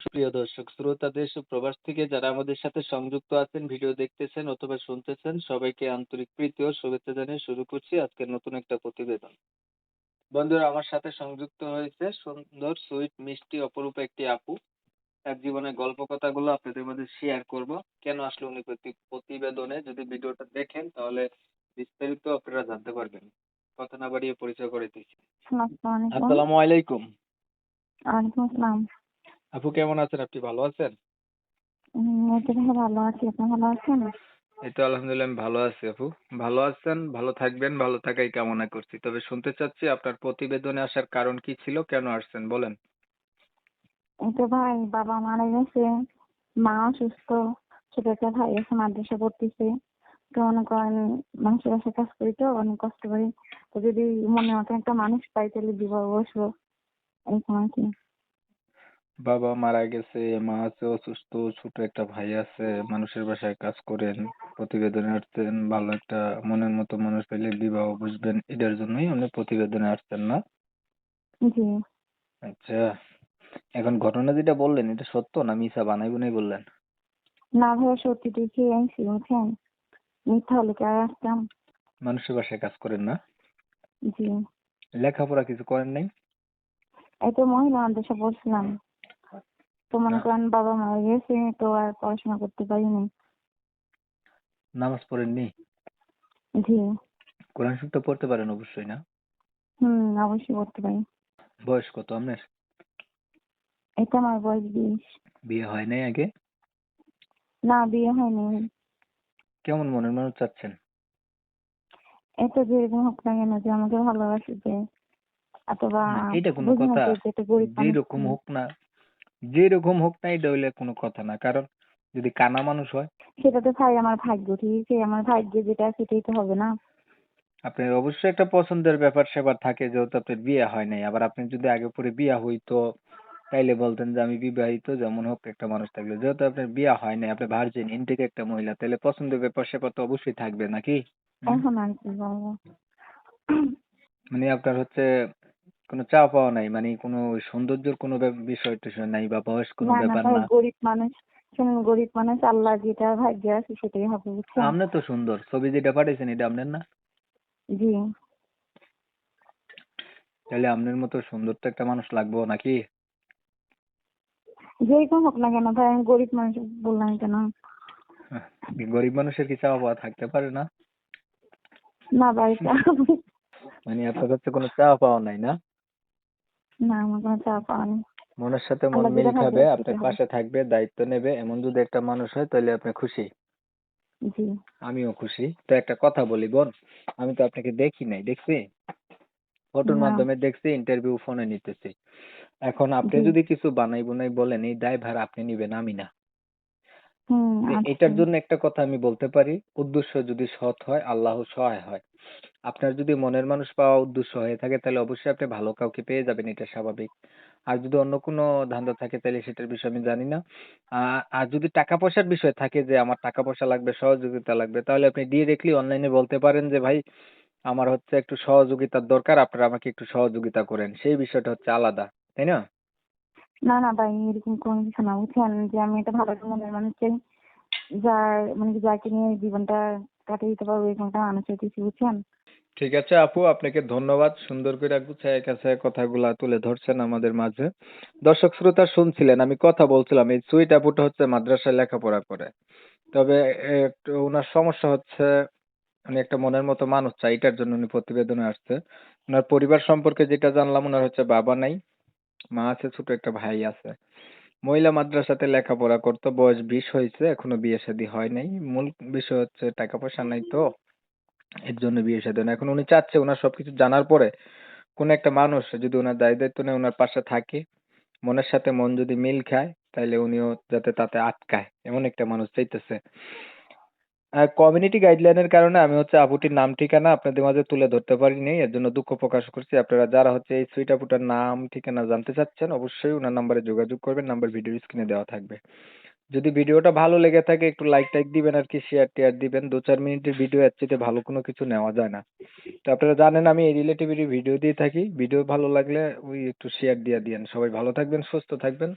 সুপ্রিয় দর্শক শ্রোতা দেশ ও প্রবাস থেকে যারা আমাদের সাথে সংযুক্ত আছেন ভিডিও দেখতেছেন অথবা শুনতেছেন সবাইকে আন্তরিক প্রীতি ও শুভেচ্ছা জানিয়ে শুরু করছি আজকের নতুন একটা প্রতিবেদন। বন্ধুরা আমার সাথে সংযুক্ত হয়েছে সুন্দর সুইট মিষ্টি অপরূপ একটি আপু। তার জীবনের গল্প কথাগুলো আপনাদের মধ্যে শেয়ার করব। কেন আসলে উনি প্রতি- প্রতিবেদনে? যদি ভিডিওটা দেখেন তাহলে বিস্তারিত আপনারা জানতে পারবেন। কথা না বাড়িয়ে পরিচয় করে দিচ্ছি। আসসালামু আলাইকুম। আসসালামু আলাইকুম। ওয়ালাইকুম আসসালাম। আপু কেমন আছেন? আপনি ভালো আছেন? ভালো আছি। আপনি ভালো আছেন? এই তো আলহামদুলিল্লাহ আমি ভালো আছি আপু। ভালো আছেন ভালো থাকবেন ভালো থাকাই কামনা করছি। তবে শুনতে চাচ্ছি আপনার প্রতিবেদনে আসার কারণ কি ছিল কেন আসছেন বলেন। এই তো ভাই বাবা মারা গেছে মা অসুস্থ ছোট একটা ভাই আছে মাদ্রাসা পড়তেছে। তো মনে করেন মানুষের বাসায় কাজ করি তো অনেক কষ্ট করি। তো যদি মনে মতো একটা মানুষ পাই তাহলে বিবাহ বসবো এরকম আর কি। বাবা মারা গেছে মা আছে অসুস্থ ছোট একটা ভাই আছে মানুষের বাসায় কাজ করেন প্রতিবেদনে আসছেন ভালো একটা মনের মতো মানুষ পেলে বিবাহ বুঝবেন এটার জন্যই আপনি প্রতিবেদনে আসছেন না? জি। আচ্ছা এখন ঘটনা যেটা বললেন এটা সত্য না মিছা বানাই বুনাই বললেন? না ভাই আইসি বুঝছেন মিথ্যা হলে কি আর আসতাম? মানুষের বাসায় কাজ করেন না? জি। লেখাপড়া কিছু করেন নাই? এই তো মহিলা মাদ্রাসা পড়ছিলাম তো মনে করেন বাবা মারা গেছে তো আর পড়াশোনা করতে পারিনি। নামাজ পড়েননি? জি। কোরআন শরীফ তো পড়তে পারেন অবশ্যই না? হুম অবশ্যই করতে পারি। বয়স কত আপনার? এটা আমার বয়স বিশ। বিয়ে হয় নাই আগে? না বিয়ে হয়নি। কেমন মনের মানুষ চাচ্ছেন? এত যেরকম হোক না কেন যে আমাকে ভালোবাসে যে অথবা এটা কোনো কথা? যে এটা যেরকম হোক না। যেরকম হোক না এটা হইলে কোনো কথা না। কারণ যদি কানা মানুষ হয় সেটা তো ভাই আমার ভাগ্য ঠিক আছে? আমার ভাগ্যে যেটা সেটাই তো হবে না। আপনার অবশ্যই একটা পছন্দের ব্যাপার স্যাপার থাকে যেহেতু আপনার বিয়ে হয় নাই। আবার আপনি যদি আগে পরে বিয়ে হইতো তাইলে বলতেন যে আমি বিবাহিত যেমন হোক একটা মানুষ থাকলে। যেহেতু আপনার বিয়ে হয় নাই আপনি ভার্জিন ইনটেক একটা মহিলা তাহলে পছন্দের ব্যাপার স্যাপার তো অবশ্যই থাকবে নাকি? এখন আর কি বলব মানে আপনার হচ্ছে কোনো চা পাওয়া নাই মানে কোনো সৌন্দর্যের কোনো বিষয় টিষয় নাই বা বয়স কোনো না না ব্যাপার ভাই না। গরিব মানুষ শুনুন গরিব মানুষ আল্লাহ যেটা ভাগ্যে আছে সেটাই হবে বুঝছেন? আপনি তো সুন্দর ছবি যেটা পাঠাইছেন এটা আপনার না? জি। তাহলে আপনার মতো সুন্দর তো একটা মানুষ লাগবো নাকি? যেরকম হোক না কেন ভাই আমি গরিব মানুষ বললাম কেন? গরিব মানুষের কি চাওয়া পাওয়া থাকতে পারে না? না বাড়িতে মানে আপনার কাছে কোনো চাওয়া পাওয়া নাই না? না আমার কোনো চাপ নেই মনের সাথে মন আল্লাহ মিল যেটা খাবে আপনার সেটা পাশে থাকবে দায়িত্ব নেবে। এমন যদি একটা মানুষ হয় তাহলে আপনি খুশি। জি। আমিও খুশি। তো একটা কথা বলি বোন আমি তো আপনাকে দেখি নাই দেখছি? ফটোর না। মাধ্যমে দেখছি ইন্টারভিউ ফোনে নিতেছি। এখন আপনি জি। যদি কিছু বানাই বুনাই বলেন এই দায়ভার আপনি নিবেন আমি না। হুম আচ্ছা। এটার জন্য একটা কথা আমি বলতে পারি উদ্দেশ্য যদি সৎ হয় আল্লাহ সহায় হয়। আপনার যদি মনের মানুষ পাওয়া উদ্দেশ্য হয়ে থাকে তাহলে অবশ্যই আপনি ভালো কাউকে পেয়ে যাবেন এটা স্বাভাবিক। আর যদি অন্য কোনো ধান্দা থাকে তাহলে সেটার বিষয়ে আমি জানি না। আ- আর যদি টাকা পয়সার বিষয় থাকে যে আমার টাকা পয়সা লাগবে সহযোগিতা লাগবে তাহলে আপনি ডিরেক্টলি অনলাইনে বলতে পারেন যে ভাই আমার হচ্ছে একটু সহযোগিতার দরকার আপনারা আমাকে একটু সহযোগিতা করেন। সেই বিষয়টা হচ্ছে আলাদা তাই না? না না, ভাই, এরকম কোনো কিছু না। বুঝছেন? যে আমি একটা ভালো মনের মানুষ চাই, যার মানে কি, যাকে নিয়ে জীবনটা কাটিয়ে দিতে পারব এরকম একটা মানুষ চাইতেছি বুঝছেন? ঠিক আছে, আপু, আপনাকে ধন্যবাদ। সুন্দর করে গুছায় কাছে কথাগুলা তুলে ধরছেন আমাদের মাঝে। দর্শক শ্রোতা শুনছিলেন, আমি কথা বলছিলাম, এই সুইট আপুটা হচ্ছে মাদ্রাসায় লেখাপড়া করে। তবে একটু ওনার সমস্যা হচ্ছে, উনি একটা মনের মতো মানুষ চাই, এটার জন্য উনি প্রতিবেদনে আসছে। ওনার পরিবার সম্পর্কে যেটা জানলাম, ওনার হচ্ছে বাবা নাই। মা আছে, ছোট একটা ভাই আছে। মহিলা মাদ্রাসাতে লেখাপড়া করতো, বয়স বিশ হয়েছে, এখনও বিয়ে শাদী হয় নাই। মূল বিষয় হচ্ছে টাকা পয়সা নাই তো, এর জন্য বিয়ে শাদী হয় না এখন উনি চাচ্ছে ওনার সবকিছু জানার পরে কোন একটা মানুষ যদি ওনার দায় দায়িত্ব নেয়, ওনার পাশে থাকে, মনের সাথে মন যদি মিল খায় তাহলে উনিও যাতে তাতে আটকায়, এমন একটা মানুষ চাইতেছে। কমিউনিটি গাইডলাইনের কারণে আমি হচ্ছে আপুটির নাম, ঠিকানা আপনাদের মাঝে তুলে ধরতে পারিনি, এর জন্য দুঃখ প্রকাশ করছি। আপনারা যারা হচ্ছে এই সুইট আপুটার নাম, ঠিকানা জানতে চাচ্ছেন, অবশ্যই ওনার নাম্বারে যোগাযোগ করবেন, নাম্বার ভিডিও স্ক্রিনে দেওয়া থাকবে। যদি ভিডিওটা ভালো লেগে থাকে, একটু লাইক টাইক দিবেন আর কি শেয়ার টেয়ার দিবেন। দু চার মিনিটের ভিডিও এর চেয়ে ভালো কোনো কিছু নেওয়া যায় না। তো আপনারা জানেন, আমি এই রিলেটিভেরই ভিডিও দিয়ে থাকি। ভিডিও ভালো লাগলে ওই একটু শেয়ার দিয়ে দিয়েন। সবাই ভালো থাকবেন, সুস্থ থাকবেন।